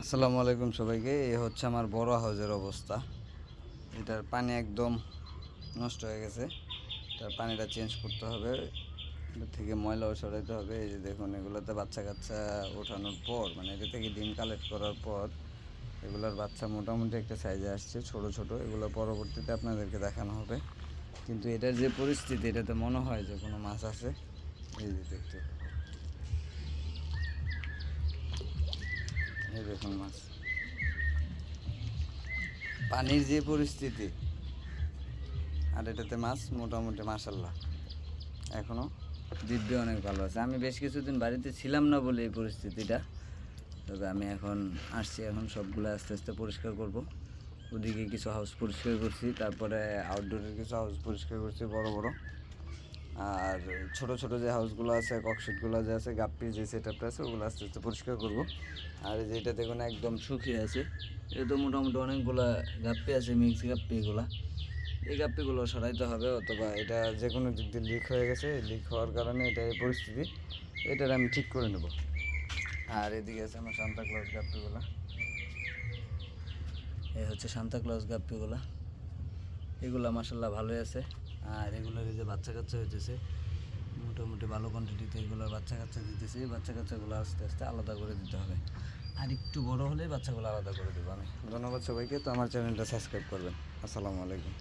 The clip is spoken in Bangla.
আসসালামু আলাইকুম সবাইকে। এই হচ্ছে আমার বড় হাউজের অবস্থা। এটার পানি একদম নষ্ট হয়ে গেছে। তার পানিটা চেঞ্জ করতে হবে। থেকে ময়লাও সরাইতে হবে। এই যে দেখুন, এগুলোতে বাচ্চা কাচ্চা ওঠানোর পর মানে এটা থেকে ডিম কালেক্ট করার পর, এগুলোর বাচ্চা মোটামুটি একটা সাইজে আসছে, ছোট ছোট। এগুলো পরবর্তীতে আপনাদেরকে দেখানো হবে। কিন্তু এটার যে পরিস্থিতি, এটাতে মনে হয় যে কোনো মাছ আছে। এই যে দেখতে এই দেখুন মাছ। পানির যে পরিস্থিতি, আর এটাতে মাছ মোটামুটি মাসাল্লাহ এখনও দিব্যি অনেক ভালো আছে। আমি বেশ কিছুদিন বাড়িতে ছিলাম না বলে এই পরিস্থিতিটা। তবে আমি এখন আসছি, এখন সবগুলো আস্তে আস্তে পরিষ্কার করব। ওদিকে কিছু হাউস পরিষ্কার করছি, তারপরে আউটডোরের কিছু হাউস পরিষ্কার করছি, বড় বড়। আর ছোট ছোট যে হাউসগুলো আছে ককশিটগুলো যে আছে, গাপ্পি যে সেটআপটা আছে, ওগুলো আস্তে আস্তে পরিষ্কার করব। আর এই যে এটা দেখুন একদম শুকিয়ে আছে। এটা তো মোটামুটি অনেকগুলা গাপ্পি আছে মিক্স গাপ্পি এগুলা। এই গাপ্পিগুলো সরাইতে হবে, অথবা এটা যে কোনো দিক দিয়ে লিক হয়ে গেছে লিক হওয়ার কারণে এটা এই পরিস্থিতি। এটার আমি ঠিক করে নেব। আর এদিকে আছে আমার সান্তা গাপ্পিগুলা। এই হচ্ছে সান্তা ক্লজ গাপ্পিগুলা। এগুলো মাসাল্লাহ ভালোই আছে। এই যে বাচ্চা কাচ্চা হইতেছে, মোটামুটি ভালো কোয়ান্টিটিতে এগুলো বাচ্চা কাচ্চা দিতেছে বাচ্চা কাচ্চাগুলো আস্তে আস্তে আলাদা করে দিতে হবে। আর একটু বড় হলে বাচ্চাগুলো আলাদা করে দেবো আমি। ধন্যবাদ সবাইকে, তো আমার চ্যানেলটা সাবস্ক্রাইব করবেন। আসসালামু আলাইকুম।